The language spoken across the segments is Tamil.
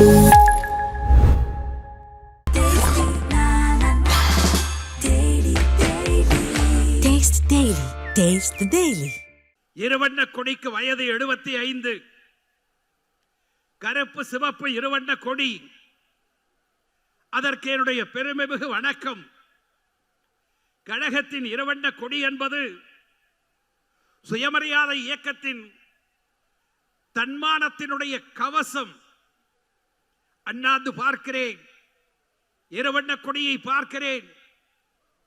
இருவண்ண கொடிக்கு வயது எழுபத்தி ஐந்து கருப்பு சிவப்பு இருவண்ண கொடி. அதற்கு என்னுடைய பெருமைமிகு வணக்கம். கழகத்தின் இருவண்ண கொடி என்பது சுயமரியாதை இயக்கத்தின் தன்மானத்தினுடைய கவசம். அண்ணாந்து பார்க்கிறேன். இருவண்ண கொடியை பார்க்கிறேன்.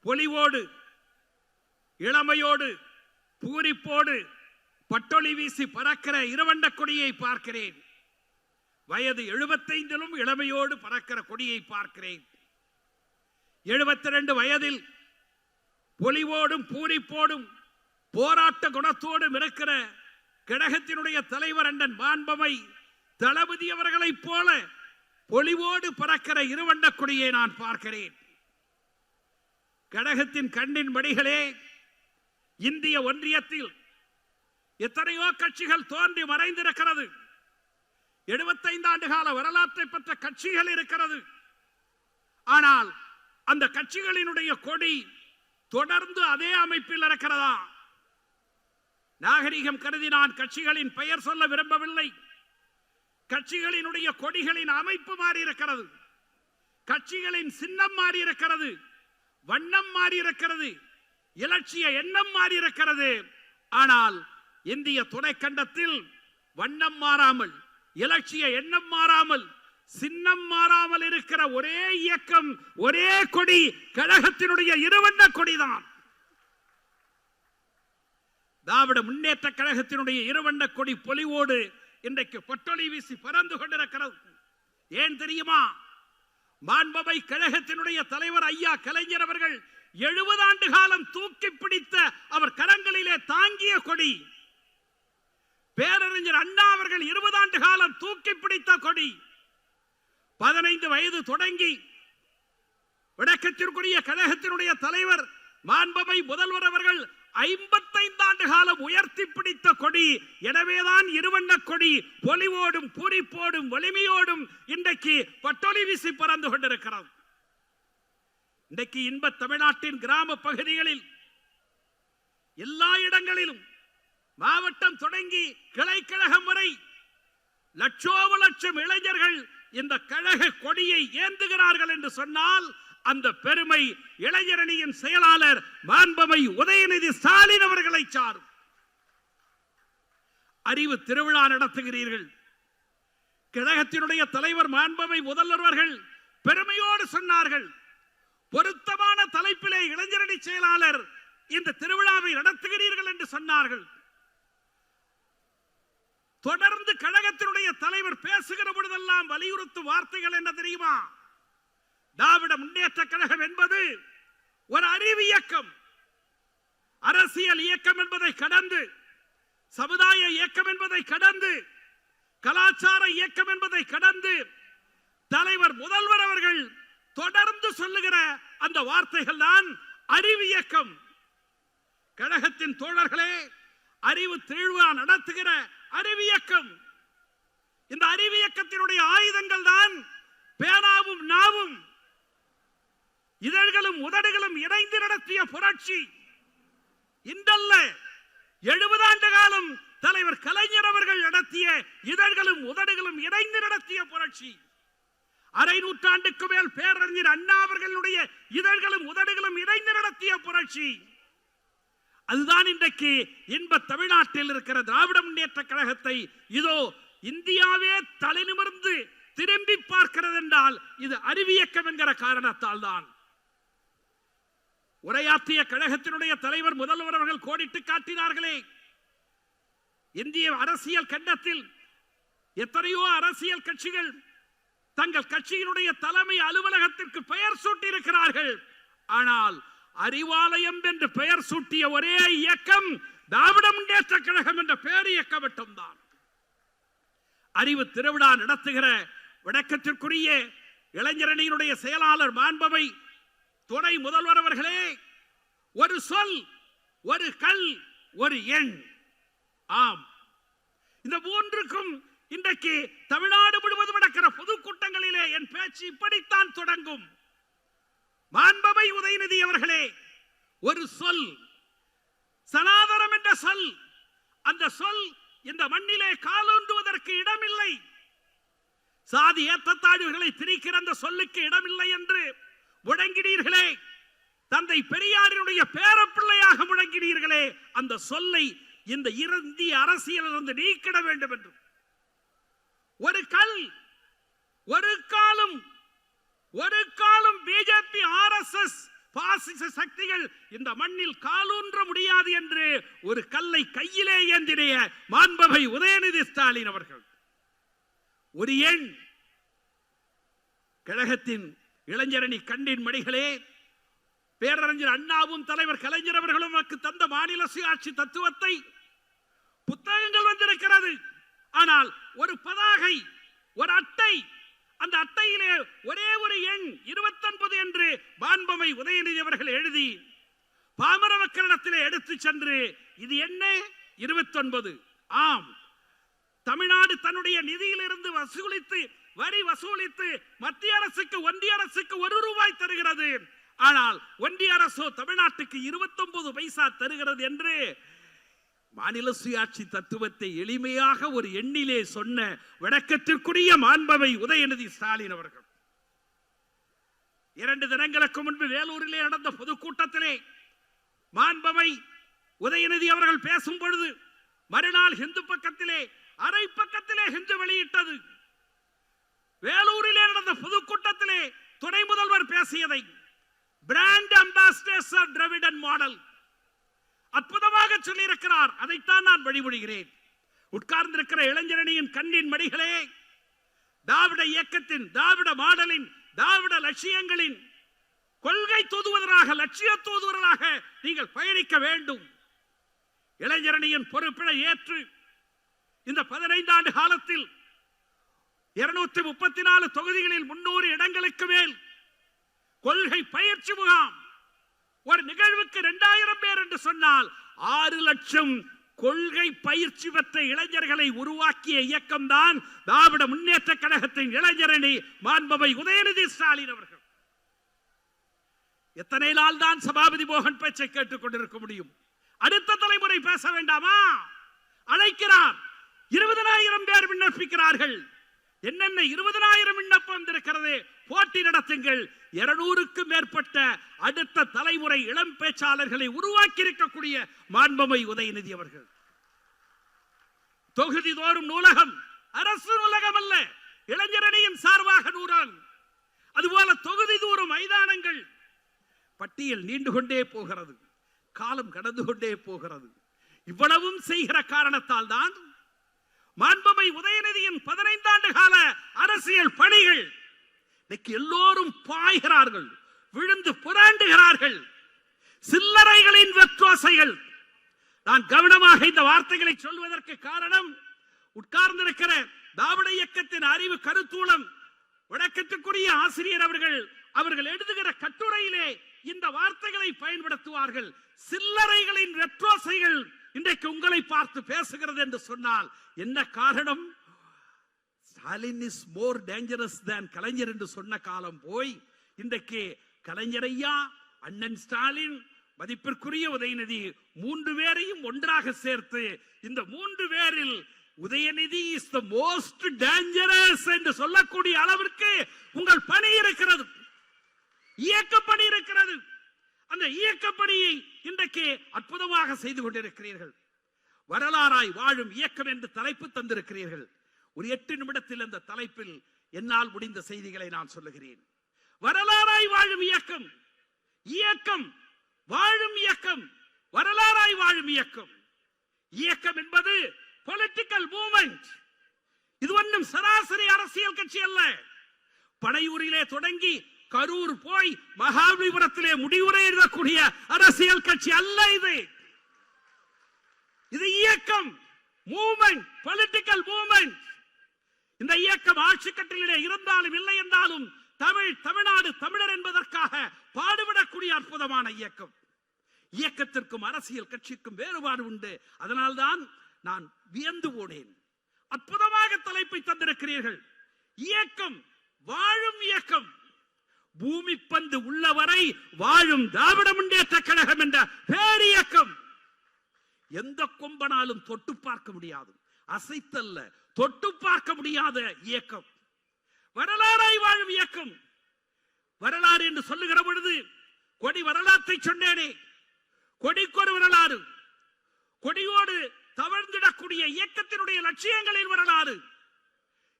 பொலிவோடு இளமையோடு பூரிப்போடு பட்டொளி வீசி பறக்கிற இருவண்ட கொடியை பார்க்கிறேன். வயது எழுபத்தைந்திலும் இளமையோடு பறக்கிற கொடியை பார்க்கிறேன். எழுபத்தி ரெண்டு வயதில் பொலிவோடும் பூரிப்போடும் போராட்ட குணத்தோடும் இருக்கிற கழகத்தினுடைய தலைவர் அண்டன் மாண்பமை தளபதி அவர்களைப் போல ஒளிவோடு பறக்கிற இருவண்ட கொடியை நான் பார்க்கிறேன். கடகத்தின் கண்ணின் படிகளே இந்திய ஒன்றியத்தில் எத்தனையோ கட்சிகள் தோன்றி மறைந்திருக்கிறது. 75 ஆண்டு கால வரலாற்றை பெற்ற கட்சிகள் இருக்கிறது. ஆனால் அந்த கட்சிகளினுடைய கொடி தொடர்ந்து அதே அமைப்பில் இருக்கிறதா? நாகரிகம் கருதி நான் கட்சிகளின் பெயர் சொல்ல விரும்பவில்லை. கட்சிகளினுடைய கொடிகளின் அமைப்பு மாறி இருக்கிறது கட்சிகளின் சின்னம் மாறி இருக்கிறது வண்ணம் மாறி இருக்கிறது இலட்சிய எண்ணம் மாறி இருக்கிறது ஆனால் இந்திய துணைக்கண்டத்தில் வண்ணம் மாறாமல் இலட்சிய எண்ணம் மாறாமல் சின்னம் மாறாமல் இருக்கிற ஒரே இயக்கம் ஒரே கொடி கழகத்தினுடைய இருவண்ண கொடிதான். திராவிட முன்னேற்ற கழகத்தினுடைய இருவண்ண கொடி பொலிவோடு இன்றைக்கு பொட்டொலி வீசி பறந்து கொண்டிருக்கிறது. ஏன் தெரியுமா? மாண்பவை கழகத்தினுடைய தலைவர் ஐயா கலைஞர் அவர்கள் எழுபது ஆண்டு காலம் தூக்கி பிடித்த அவர் கரங்களிலே தாங்கிய கொடி. பேரறிஞர் அண்ணா அவர்கள் இருபது ஆண்டு காலம் தூக்கி பிடித்த கொடி. பதினைந்து வயது தொடங்கி வடக்கத்திற்குரிய கழகத்தினுடைய தலைவர் மாண்பவை முதல்வர் அவர்கள் ஐம்பத்தைந்து ஆண்டு காலம் உயர்த்தி பிடித்த கொடி எனவேதான் இருவண்ண கொடி பொலிவோடும் பூரிப்போடும் வலிமையோடும் இன்றைக்கு பட்டொலி வீசி பறந்து கொண்டிருக்கிறது. இன்றைக்கு இன்ப தமிழ்நாட்டின் கிராம பகுதிகளில் எல்லா இடங்களிலும் மாவட்டம் தொடங்கி கிளைக்கழகம் வரை லட்சோப லட்சம் இளைஞர்கள் இந்த கழக கொடியை ஏந்துகிறார்கள் என்று சொன்னால் அந்த பெருமை இளைஞரணியின் செயலாளர் மாண்பமை உதயநிதி ஸ்டாலின் அவர்களை சாரும். அறிவு திருவிழா நடத்துகிறீர்கள். கழகத்தினுடைய தலைவர் மாண்பமை முதல்வர்கள் பெருமையோடு சொன்னார்கள். பொருத்தமான தலைப்பிலே இளைஞரணி செயலாளர் இந்த திருவிழாவை நடத்துகிறீர்கள் என்று சொன்னார்கள். தொடர்ந்து கழகத்தினுடைய தலைவர் பேசுகிற பொழுதெல்லாம் வலியுறுத்தும் வார்த்தைகள் என்ன தெரியுமா? திராவிட முன்னேற்ற கழகம் என்பது ஒரு அறிவு இயக்கம். அரசியல் இயக்கம் என்பதை கடந்து சமுதாய இயக்கம் என்பதை கடந்து கலாச்சார இயக்கம் என்பதை கடந்து தலைவர் முதல்வர் அவர்கள் தொடர்ந்து சொல்லுகிற அந்த வார்த்தைகள் தான் அறிவு இயக்கம். கழகத்தின் தோழர்களே அறிவு திருவிழா நடத்துகிற அறிவியக்கம் இந்த அறிவியக்கத்தினுடைய ஆயுதங்கள் தான் பேனாவும் நாவும். இதழ்களும் உதடுகளும் இணைந்து நடத்திய புரட்சி. இன்றல்ல எழுபது ஆண்டு காலம் தலைவர் கலைஞர் அவர்கள் நடத்திய இதழ்களும் உதடுகளும் இணைந்து நடத்திய புரட்சி. அரை நூற்றாண்டுக்கு மேல் பேரறிஞர் அண்ணா அவர்களுடைய இதழ்களும் உதடுகளும் இணைந்து நடத்திய புரட்சி. அதுதான் இன்றைக்கு இன்ப தமிழ்நாட்டில் இருக்கிற திராவிட முன்னேற்ற கழகத்தை இதோ இந்தியாவே தலைநிமிர்ந்து திரும்பி பார்க்கிறது என்றால் இது அறிவியக்கம் என்கிற காரணத்தால் தான் உரையாற்றிய கழகத்தினுடைய தலைவர் முதல்வர் அவர்கள் கோடிட்டு காட்டினார்களே. இந்திய அரசியல் கண்டத்தில் எத்தனையோ அரசியல் கட்சிகள் தங்கள் கட்சியினுடைய தலைமை அலுவலகத்திற்கு பெயர் சூட்டியிருக்கிறார்கள். ஆனால் அறிவாலயம் என்று பெயர் சூட்டிய ஒரே இயக்கம் திராவிட முன்னேற்ற கழகம் என்ற பெயர் இயக்க மட்டும்தான் அறிவு திருவிழா நடத்துகிற விளக்கத்திற்குரிய இளைஞரணியினுடைய செயலாளர் மாண்பவை துணை முதல்வர் அவர்களே ஒரு சொல் ஒரு கல் ஒரு எண். ஆம். இந்த மூன்றுக்கும் இன்றைக்கு தமிழ்நாடு முழுவதும் நடக்கிற பொதுக்கூட்டங்களிலே என் பேச்சு இப்படித்தான் தொடங்கும். மாண்பவை உதயநிதி அவர்களே ஒரு சொல் சனாதனம் என்ற சொல் அந்த சொல் இந்த மண்ணிலே காலூன்றுவதற்கு இடமில்லை. சாதி ஏற்றத்தாழ்வுகளை திரிக்கிற அந்த சொல்லுக்கு இடமில்லை என்று முடங்கினீர்களே. தந்தை பெரியாரினுடைய பேரப்பிள்ளையாக முடங்கினீர்களே. அந்த சொல்லை இந்த இந்திய அரசியலிருந்து நீக்கிட வேண்டும் என்று ஒரு கல் ஒரு காலம் ஒரு காலம் பிஜேபி ஆர்எஸ்எஸ் பாசிச சக்திகள் இந்த மண்ணில் காலூன்ற முடியாது என்று ஒரு கல்லை கையிலே ஏந்திடைய மாண்பவை உதயநிதி ஸ்டாலின் அவர்கள். ஒரு எண் கழகத்தின் இளைஞரணி கண்டின் மடிகளே பேரறிஞர் அண்ணாவும் தலைவர் கலைஞர் அவர்களும் நமக்கு தந்த மாநில சுயாட்சி தத்துவத்தை புத்தகங்கள் வந்திருக்கிறது. ஆனால் ஒரு பதாகை ஒரு அட்டை அந்த அட்டையிலே ஒரே ஒரு எண் 29 என்று பான்பமை உதயநிதி அவர்கள் எழுதி பாமர மக்களிடத்திலே எடுத்து சென்று இது என்ன? 29 ஆம். தமிழ்நாடு தன்னுடைய நிதியிலிருந்து வசூலித்து வரி வசூலித்து மத்திய அரசுக்கு ஒன்றிய அரசுக்கு ஒரு ரூபாய் தருகிறது. ஆனால் ஒன்றிய அரசோ தமிழ்நாட்டுக்கு 29 பைசா தருகிறது என்று மாநில சுயாட்சி தத்துவத்தை எளிமையாக ஒரு எண்ணிலே சொன்ன விளக்கத்திற்குரிய மாண்பவை உதயநிதி ஸ்டாலின் அவர்கள். இரண்டு தினங்களுக்கு முன்பு வேலூரிலே நடந்த பொதுக்கூட்டத்திலே மாண்பவை உதயநிதி அவர்கள் பேசும் பொழுது மறுநாள் ஹிந்து பக்கத்திலே அரை பக்கத்திலே ஹிந்து வெளியிட்டது. வேலூரிலே நடந்த பொதுக்கூட்டத்திலே துணை முதல்வர் பேசியதை brand ambassadors of Dravidian model அற்புதமாக சொல்லியிருக்கிறார். அதைத்தான் நான் வழிபடுகிறேன். உட்கார்ந்திருக்கிற இளைஞரணியின் கண்ணின் மடிகளே திராவிட இயக்கத்தின் திராவிட மாடலின் திராவிட லட்சியங்களின் கொள்கை தூதுவதராக லட்சிய தூதுவர்களாக நீங்கள் பயணிக்க வேண்டும். இளைஞரணியின் பொறுப்பினை ஏற்று இந்த பதினைந்து ஆண்டு காலத்தில் இருநூத்தி முப்பத்தி நாலு தொகுதிகளில் முன்னூறு இடங்களுக்கு மேல் கொள்கை பயிற்சி முகாம். ஒரு நிகழ்வுக்கு இரண்டாயிரம் பேர் என்று சொன்னால் ஆறு லட்சம் கொள்கை பயிற்சி பெற்ற இளைஞர்களை உருவாக்கிய இயக்கம் தான் திராவிட முன்னேற்ற கழகத்தின் இளைஞரணி மாண்பவை உதயநிதி ஸ்டாலின் அவர்கள். எத்தனை நாள் தான் சபாபதி மோகன் பேச்சை கேட்டுக் கொண்டிருக்க முடியும்? அடுத்த தலைமுறை பேச வேண்டாமா? அழைக்கிறார். இருபதனாயிரம் பேர் விண்ணப்பிக்கிறார்கள். என்னென்ன இருபதனாயிரம் விண்ணப்பம் வந்திருக்கிறது போட்டி நடத்துங்கள். இருநூறுக்கும் மேற்பட்ட அடுத்த தலைமுறை இளம் பேச்சாளர்களை உருவாக்கி இருக்கக்கூடிய மாண்பமை உதயநிதி அவர்கள். தொகுதி தோறும் நூலகம் அரசு நூலகம் அல்ல இளைஞரணியின் சார்பாக நூறான். அதுபோல தொகுதி தோறும் மைதானங்கள் பட்டியல் நீண்டு கொண்டே போகிறது காலம் கடந்து கொண்டே போகிறது. இவ்வளவும் செய்கிற காரணத்தால் தான் மாண்பமை உதயநிதியின் பதினைந்தாண்டு கால அரசியல் பணிகள். இன்னைக்கு எல்லோரும் பாய்கிறார்கள் விழுந்து புரண்டுகிறார்கள். சில்லறைகளின் வெற்றோசைகள். நான் கவனமாக இந்த வார்த்தைகளை சொல்வதற்கு காரணம் உட்கார்ந்திருக்கிற திராவிட இயக்கத்தின் அறிவு கருத்தூலம் வழக்கத்துக்குரிய ஆசிரியர் அவர்கள் அவர்கள் எழுதுகிற கட்டுரையிலே இந்த வார்த்தைகளை பயன்படுத்துவார்கள். சில்லறைகளின் வெற்றோசைகள் இன்றைக்கு உங்களை பார்த்து பேசுகிறது என்று சொன்னால் என்ன காரணம்? Stalin is more dangerous than Kalaignar என்று சொன்ன காலம் போய் இன்றைக்கு கலைஞரையா அண்ணன் ஸ்டாலின் மதிப்பிற்குரிய உதயநிதி மூன்று பேரையும் ஒன்றாக சேர்த்து இந்த மூன்று பேரில் Udhayanidhi is the most dangerous என்று சொல்லக்கூடிய அளவிற்கு உங்கள் பணி இருக்கிறது. இயக்க பணி இருக்கிறது. அந்த இயக்கப்படியை இன்றைக்கு அற்புதமாக செய்து கொண்டிருக்கிறீர்கள். வரலாறாய் வாழும் இயக்கம் என்று தலைப்பு தந்திருக்கிறீர்கள். ஒரு எட்டு நிமிடத்தில் அந்த தலைப்பில் என்னால் முடிந்த செய்திகளை நான் சொல்லுகிறேன். வரலாறாய் வாழும் இயக்கம் இயக்கம் வாழும் இயக்கம் வரலாறாய் வாழும் இயக்கம். இயக்கம் என்பது பொலிட்டிக்கல் மூமெண்ட் இது ஒன்றும் சராசரி அரசியல் கட்சி அல்ல. பனையூரிலே தொடங்கி கரூர் போய் மகாபலிபுரத்திலே முடிவுரை எழுதக்கூடிய அரசியல் கட்சி அல்ல இது. இது இயக்கம் மூமெண்ட் பொலிட்டிக்கல் மூமெண்ட். இந்த இயக்கம் ஆட்சி கட்டிலே இருந்தாலும் இல்லை என்றாலும் தமிழ் தமிழ்நாடு தமிழர் என்பதற்காக பாடுபடக்கூடிய அற்புதமான இயக்கம். இயக்கத்திற்கும் அரசியல் கட்சிக்கும் வேறுபாடு உண்டு. அதனால்தான் நான் வியந்து போனேன் அற்புதமாக தலைப்பை தந்திருக்கிறீர்கள். இயக்கம் வாழும் இயக்கம். பூமி பந்து உள்ளவரை வாழும் திராவிட முன்னேற்ற கழகம் என்ற பேரியக்கம் எந்த கொம்பனாலும் தொட்டு பார்க்க முடியாது. அசைத்தல்ல தொட்டு பார்க்க முடியாத இயக்கம். வரலாறாய் வாழும் இயக்கம். வரலாறு என்று சொல்லுகிற பொழுது கொடி வரலாற்றை சொன்னேனே. கொடிக்கொரு வரலாறு. கொடியோடு தவழ்ந்திடக்கூடிய இயக்கத்தினுடைய லட்சியங்களின் வரலாறு.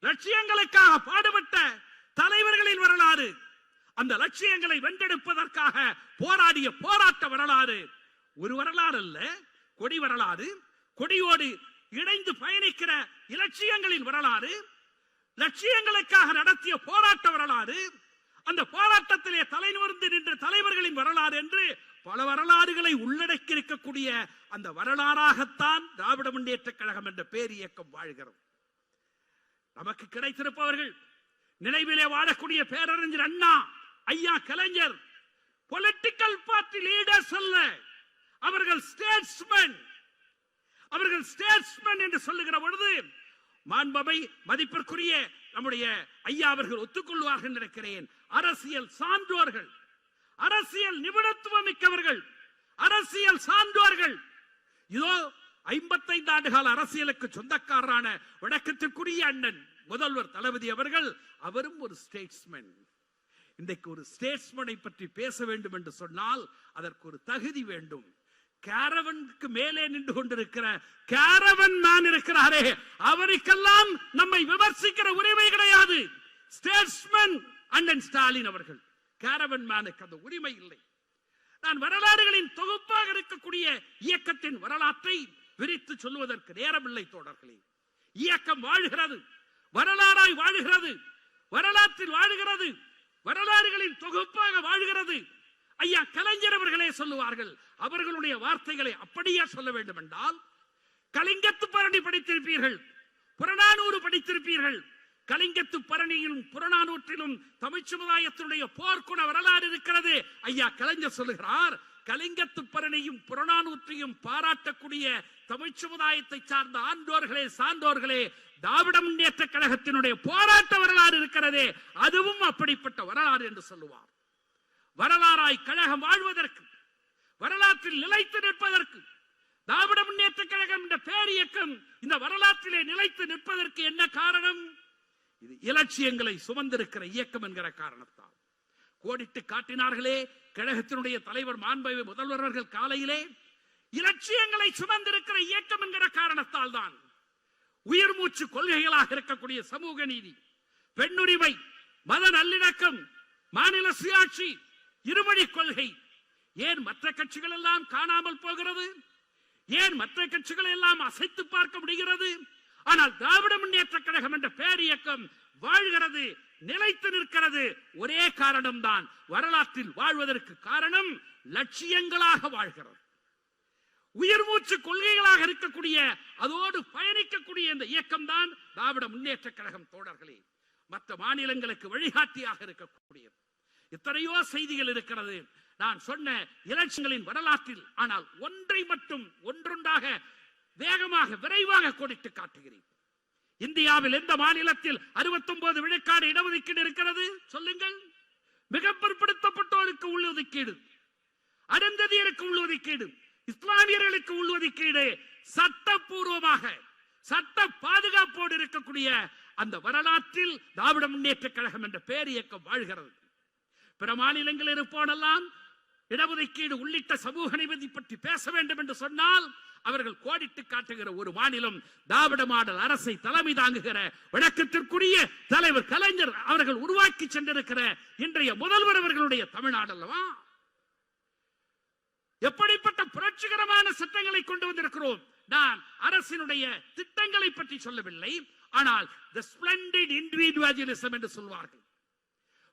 லட்சியங்களுக்காக பாடுபட்ட தலைவர்களின் வரலாறு. அந்த லட்சியங்களை வென்றெடுப்பதற்காக போராடிய போராட்ட வரலாறு ஒரு வரலாறு அல்ல கொடி வரலாறு. கொடியோடு இணைந்து பயணிக்கிற இலட்சியங்களின் வரலாறு லட்சியங்களுக்காக நடத்திய போராட்ட வரலாறு அந்த போராட்டத்திலே தலைநிமிர்ந்து நின்ற தலைவர்களின் வரலாறு என்று பல வரலாறுகளை உள்ளடக்கி இருக்கக்கூடிய அந்த வரலாறாகத்தான் திராவிட முன்னேற்ற கழகம் என்ற பேர் இயக்கம் வாழ்கிறது நமக்கு கிடைத்திருப்பவர்கள் நினைவிலே வாழக்கூடிய பேரறிஞர் அண்ணா ஐயா கலைஞர் பொலிட்டிக்கல் பார்ட்டி லீடர்ஸ் அல்ல. அவர்கள் ஸ்டேட்ஸ்மேன் அவர்கள் ஸ்டேட்ஸ்மேன் என்று சொல்லுகிற பொழுது மாண்பமை மதிப்பிற்குரிய நம்முடைய ஐயா அவர்கள் ஒத்துக்கொள்வார்கள் நினைக்கிறேன். அரசியல் சான்றோர்கள் அரசியல் நிபுணத்துவம் மிக்கவர்கள் அரசியல் சான்றோர்கள். இதோ ஐம்பத்தைந்து ஆண்டுகால அரசியலுக்கு சொந்தக்காரரான வடக்கத்திற்குரிய அண்ணன் முதல்வர் தளபதி அவர்கள் அவரும் ஒரு ஸ்டேட்ஸ்மேன் இன்றைக்கு ஒரு ஸ்டேட்ஸ்மனை பற்றி பேச வேண்டும் என்று சொன்னால் அதற்கு ஒரு தகுதி வேண்டும். கேரவனுக்கு மேலே நின்று கொண்டிருக்கிற கேரவன் மேன் இருக்கிறாரே அவருக்கெல்லாம் நம்மை விமர்சிக்கிற உரிமை கிடையாது. ஸ்டேட்ஸ்மேன் அண்ணன் ஸ்டாலின் அவர்கள். கேரவன் மேனுக்கு அந்த உரிமை இல்லை. நான் வரலாறுகளின் தொகுப்பாக இருக்கக்கூடிய இயக்கத்தின் வரலாற்றை விரித்து சொல்லுவதற்கு நேரமில்லை தோழர்களே. இயக்கம் வாழ்கிறது வரலாறாய் வாழுகிறது வரலாற்றில் வாழுகிறது வாழ்கிறது. ஐயா கலைஞர் அவர்களே சொல்லுவார்கள் அவர்களுடைய வார்த்தைகளை அப்படியே சொல்ல வேண்டும் என்றால் கலிங்கத்து பரணி படித்திருப்பீர்கள் புறநானூறு படித்திருப்பீர்கள் கலிங்கத்து பரணியிலும் புறநானூற்றிலும் தமிழ் சமுதாயத்தினுடைய போர்க்குண வரலாறு இருக்கிறது. ஐயா கலைஞர் சொல்லுகிறார் கலிங்கத்து பரணியும் புறநானூற்றையும் பாராட்டக்கூடிய தமிழ் சமுதாயத்தை சார்ந்த ஆண்டோர்களே சான்றோர்களே திராவிட முன்னேற்ற கழகத்தினுடைய போராட்ட வரலாறு இருக்கிறதே அதுவும் அப்படிப்பட்ட வரலாறு என்று சொல்லுவார். வரலாறாய் கழகம் வாழ்வதற்கு வரலாற்றில் நிலைத்து நிற்பதற்கு திராவிட முன்னேற்ற கழகம் என்ற பேரியக்கம் இந்த வரலாற்றிலே நிலைத்து நிற்பதற்கு என்ன காரணம்? இது இலட்சியங்களை சுமந்திருக்கிற இயக்கம் என்கிற காரணத்தால். கோடிட்டு காட்டினார்களே கழகத்தினுடைய தலைவர் மாண்பை முதல்வர் அவர்கள் காலையிலே இலட்சியங்களை சுமந்திருக்கிற இயக்கம் என்கிற காரணத்தால் தான் உயிர் மூச்சு கொள்கைகளாக இருக்கக்கூடிய சமூக நீதி பெண்ணுரிமை மத நல்லிணக்கம் மாநில சுயாட்சி இருமொழி கொள்கை. ஏன் மற்ற கட்சிகள் எல்லாம் காணாமல் போகிறது? ஏன் மற்ற கட்சிகள் எல்லாம் அசைத்து பார்க்க முடிகிறது? ஆனால் திராவிட முன்னேற்ற கழகம் என்ற பேரியக்கம் வாழ்கிறது நிலைத்து நிற்கிறது. ஒரே காரணம்தான் வரலாற்றில் வாழ்வதற்கு காரணம் லட்சியங்களாக வாழ்கிறது. உயிர் மூச்சு கொள்கைகளாக இருக்கக்கூடிய அதோடு பயணிக்கக்கூடிய இந்த இயக்கம் தான் திராவிட முன்னேற்ற கழகம் தோழர்களே. மற்ற மாநிலங்களுக்கு வழிகாட்டியாக இருக்கக்கூடியது. எத்தனையோ செய்திகள் இருக்கிறது. நான் சொன்ன இலட்சியங்களின் வரலாற்றில் ஆனால் ஒன்றை மட்டும் ஒன்றொன்றாக வேகமாக விரைவாக கொடுத்து காட்டுகிறேன். இந்தியாவில் எந்த மாநிலத்தில் 69 விழுக்காடு இடஒதுக்கீடு இருக்கிறது? சொல்லுங்கள். மிக பிற்படுத்தப்பட்டோருக்கு உள்ளொதுக்கீடு அருந்ததியருக்கு உள்ளொதுக்கீடு இஸ்லாமியர்களுக்கு உள்ளொதுக்கீடு சட்டப்பூர்வமாக சட்ட பாதுகாப்போடு இருக்கக்கூடிய அந்த வரலாற்றில் திராவிட முன்னேற்ற கழகம் என்ற பேர் இயக்கம் வாழ்கிறது. பிற மாநிலங்களில் இருப்போனெல்லாம் இடஒதுக்கீடு உள்ளிட்ட சமூக நீதி பற்றி பேச வேண்டும் என்று சொன்னால் அவர்கள் கோடிட்டு காட்டுகிற ஒரு மாநிலம் திராவிட மாடல் அரசை தலைமை தாங்குகிற வழக்கத்திற்குரிய தலைவர் கலைஞர் அவர்கள் உருவாக்கி சென்றிருக்கிற இன்றைய முதல்வர் அவர்களுடைய தமிழ்நாடு அல்லவா? எப்படிப்பட்ட புரட்சிகரமான சட்டங்களை கொண்டு வந்திருக்கிறோம்? நான் அரசினுடைய திட்டங்களை பற்றி சொல்லவில்லை. ஆனால் தி splendid individualism என்று சொல்வார்கள்.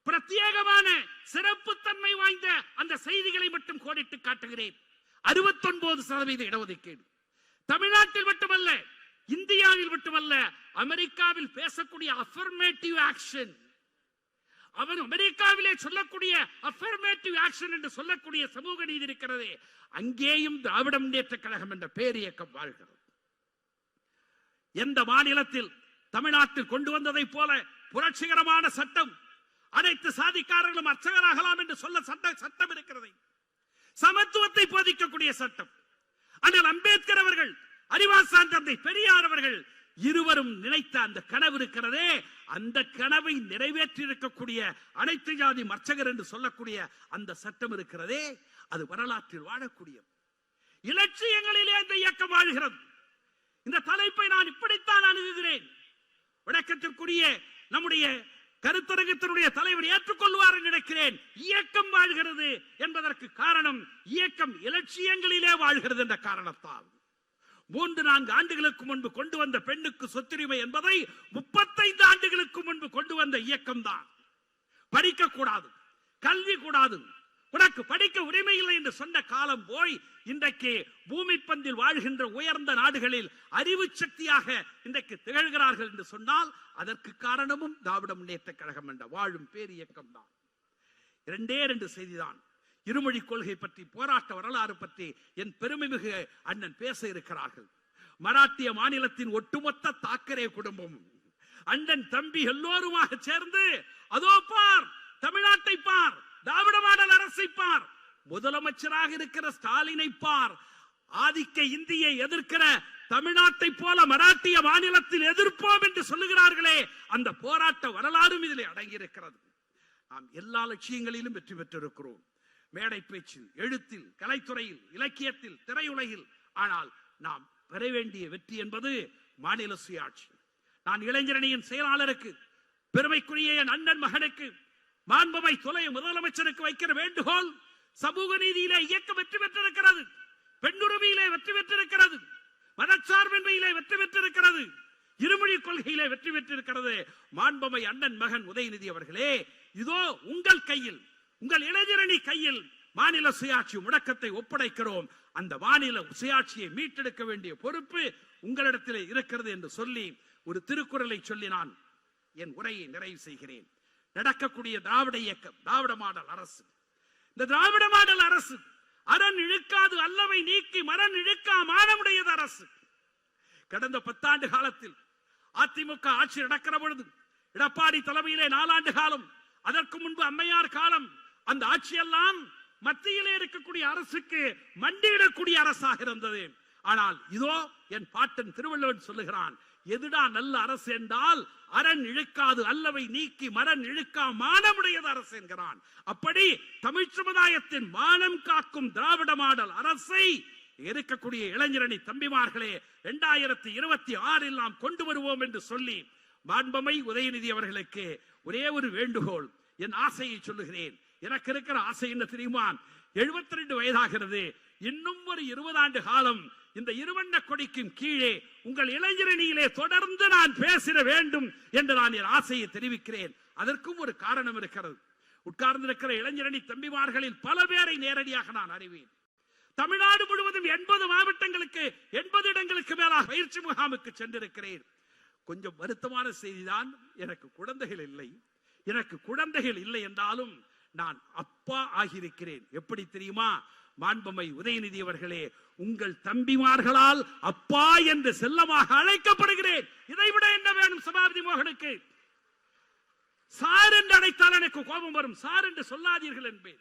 பிரத்யேகமான சிறப்புத்தன்மை வாய்ந்த அந்த செய்திகளை மட்டும் கோடிட்டு காட்டுகிறேன். 69% சதவீத இடஒதுக்கீடு. தமிழ்நாட்டில் மட்டுமல்ல இந்தியாவில் மட்டுமல்ல அமெரிக்காவில் பேசக்கூடிய அஃபர்மேட்டிவ் ஆக்ஷன் அவன் அமெரிக்காவிலே சொல்லக்கூடிய அஃபர்மேட்டிவ் ஆக்ஷன் என்று சொல்லக்கூடிய சமூக நீதி இருக்கிறது அங்கேயும் திராவிட முன்னேற்ற கழகம் என்ற பேரியக்கம் வாழ்கிறது. எந்த மாநிலத்தில் தமிழ்நாட்டில் கொண்டு வந்ததை போல புரட்சிகரமான சட்டம் அனைத்து சாதிக்காரர்களும் அர்ச்சகராகலாம் என்று சொல்ல சட்ட சட்டம் இருக்கிறது. சமத்துவத்தை போதிக்கக்கூடிய சட்டம். ஆனால் அம்பேத்கர் அவர்கள் அறிவாசான் தந்தை பெரியார் அவர்கள் இருவரும் நினைத்த அந்த கனவு இருக்கிறதே. அந்த கனவை நிறைவேற்றி இருக்கக்கூடிய அனைத்து ஜாதி மர்ச்சகர் என்று சொல்லக்கூடிய அந்த சட்டம் இருக்கிறதே. அது வரலாற்றில் வாழக்கூடிய இலட்சியங்களிலே அந்த இயக்கம் வாழ்கிறது. இந்த தலைப்பை நான் இப்படித்தான் அணுகுகிறேன். வணக்கத்திற்குரிய நம்முடைய கருத்தரங்கத்தினுடைய தலைவர் ஏற்றுக்கொள்வார் நினைக்கிறேன். இயக்கம் வாழ்கிறது என்பதற்கு காரணம் இயக்கம் இலட்சியங்களிலே வாழ்கிறது என்ற காரணத்தால். மூன்று நான்கு ஆண்டுகளுக்கு முன்பு கொண்டு வந்த பெண்ணுக்கு சொத்துரிமை என்பதை முப்பத்தைந்து ஆண்டுகளுக்கு முன்பு கொண்டு வந்த இயக்கம் தான் படிக்க கூடாது கல்வி கூடாது உனக்கு படிக்க உரிமை இல்லை என்று சொன்ன காலம் போய் இன்றைக்கு பூமி பந்தில் வாழ்கின்ற உயர்ந்த நாடுகளில் அறிவு சக்தியாக இன்றைக்கு திகழ்கிறார்கள் என்று சொன்னால் அதற்கு காரணமும் திராவிட முன்னேற்ற கழகம் என்ற வாழும் பேர் இயக்கம் தான் இரண்டே ரெண்டு செய்திதான். இருமொழி கொள்கை பற்றி போராட்ட வரலாறு பற்றி என் பெருமைமிகு அண்ணன் பேச இருக்கிறார்கள். மராட்டிய மாநிலத்தின் ஒட்டுமொத்த தாக்கரே குடும்பம். அண்ணன் தம்பி எல்லோருமாக சேர்ந்து அதோ பார் தமிழ்நாட்டை பார் திராவிட மாடல் அரசை பார். முதலமைச்சராக இருக்கிற ஸ்டாலினை பார். ஆதிக்க இந்தியை எதிர்க்கிற தமிழ்நாட்டை போல மராட்டிய மாநிலத்தில் எதிர்ப்போம் என்று சொல்லுகிறார்களே அந்த போராட்ட வரலாறும் இதில் அடங்கியிருக்கிறது. நாம் எல்லா லட்சியங்களிலும் வெற்றி பெற்றிருக்கிறோம். மேடை பேச்சில் எழுத்தில் கலைத்துறையில் இலக்கியத்தில் திரையுலகில். ஆனால் நாம் பெற வேண்டிய வெற்றி என்பது மாநில சுயாட்சி. நான் இளைஞரணியின் செயலாளருக்கு பெருமைக்குரிய என் அண்ணன் மகனுக்கு மாண்பவை துணை முதலமைச்சருக்கு வைக்கிற வேண்டுகோள் சமூக நீதியிலே இயக்கம் வெற்றி பெற்றிருக்கிறது. பெண்ணுரிமையிலே வெற்றி பெற்றிருக்கிறது. மனச்சார்பின்மையிலே வெற்றி பெற்றிருக்கிறது. இருமொழி கொள்கையிலே வெற்றி பெற்றிருக்கிறது. மாண்பமை அண்ணன் மகன் உதயநிதி அவர்களே இதோ உங்கள் கையில் உங்கள் இளைஞரணி கையில் மாநில சுயாட்சி முடக்கத்தை ஒப்படைக்கிறோம். அந்த மாநில சுயாட்சியை மீட்டெடுக்க வேண்டிய பொறுப்பு உங்களிடத்திலே இருக்கிறது என்று சொல்லி ஒரு திருக்குறளை சொல்லி நான் என் உரையை நிறைவு செய்கிறேன். நடக்கக்கூடிய திராவிட இயக்கம் திராவிட மாடல் அரசு. இந்த திராவிட மாடல் அரசு அரண் இழுக்காது அல்லவை நீக்கி மரண் இழுக்கா மானமுடையது அரசு. கடந்த பத்தாண்டு காலத்தில் அதிமுக ஆட்சி நடக்கிற பொழுது எடப்பாடி தலைமையிலே நாலாண்டு காலம் அதற்கு முன்பு அம்மையார் காலம் அந்த ஆட்சியெல்லாம் மத்தியிலே இருக்கக்கூடிய அரசுக்கு மண்டியிடக்கூடிய அரசாக இருந்தது. ஆனால் இதோ என் பாட்டன் திருவள்ளுவன் சொல்லுகிறான் எதுடா நல்ல அரசு என்றால் அரண் இழுக்காது அல்லவை நீக்கி மரண் இழுக்கா மானமுடையது அரசு என்கிறான். அப்படி தமிழ் சமுதாயத்தின் மானம் காக்கும் திராவிட மாடல் அரசை இருக்கக்கூடிய இளைஞரணி தம்பிமார்களே இரண்டாயிரத்தி இருபத்தி ஆறில் நாம் கொண்டு வருவோம் என்று சொல்லி மாண்பமை உதயநிதி அவர்களுக்கு ஒரே ஒரு வேண்டுகோள் என் ஆசையை சொல்லுகிறேன். எனக்கு இருக்கிற ஆசை என்ன தெரியுமா? 72 ரெண்டு வயதாகிறது. இன்னும் ஒரு இருபது ஆண்டு காலம் இந்த இருவண்ண கொடிக்கும் கீழே உங்கள் இளைஞரணியிலே தொடர்ந்து நான் பேசிட வேண்டும் என்று நான் என் ஆசையை தெரிவிக்கிறேன். அதற்கும் ஒரு காரணம் இருக்கிறது. உட்கார்ந்திருக்கிற இளைஞரணி தம்பிமார்களில் பல பேரை நேரடியாக நான் அறிவேன். தமிழ்நாடு முழுவதும் எண்பது மாவட்டங்களுக்கு எண்பது இடங்களுக்கு மேலாக பயிற்சி முகாமுக்கு சென்றிருக்கிறேன். கொஞ்சம் வருத்தமான செய்திதான். எனக்கு குழந்தைகள் இல்லை. எனக்கு குழந்தைகள் இல்லை என்றாலும் நான் அப்பா ஆகியிருக்கிறேன். எப்படி தெரியுமா? மாண்பமை உதயநிதி அவர்களே உங்கள் தம்பிமார்களால் அப்பா என்று செல்லமாக அழைக்கப்படுகிறேன். இதைவிட என்ன வேணும் சபாபதி மோகனுக்கு? சார் என்று அழைத்தால் எனக்கு கோபம் வரும். சார் என்று சொல்லாதீர்கள் என்பேன்.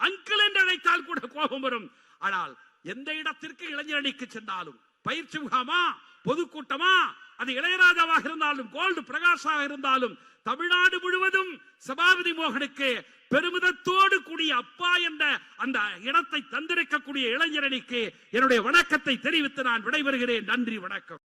அங்கிள் என்று அழைத்தால் கூட கோபம் வரும். ஆனால் எந்த இடத்திற்கு இளைஞரணிக்கு சென்றாலும் பயிற்சி முகாமா? பொதுக்கூட்டமா? அது இளையராஜாவாக இருந்தாலும் கோல்டு பிரகாஷாக இருந்தாலும் தமிழ்நாடு முழுவதும் சபாபதி மோகனுக்கு பெருமிதத்தோடு கூடிய அப்பா என்ற அந்த இடத்தை தந்திருக்கக்கூடிய இளைஞரணிக்கு என்னுடைய வணக்கத்தை தெரிவித்து நான் விடைபெறுகிறேன். நன்றி வணக்கம்.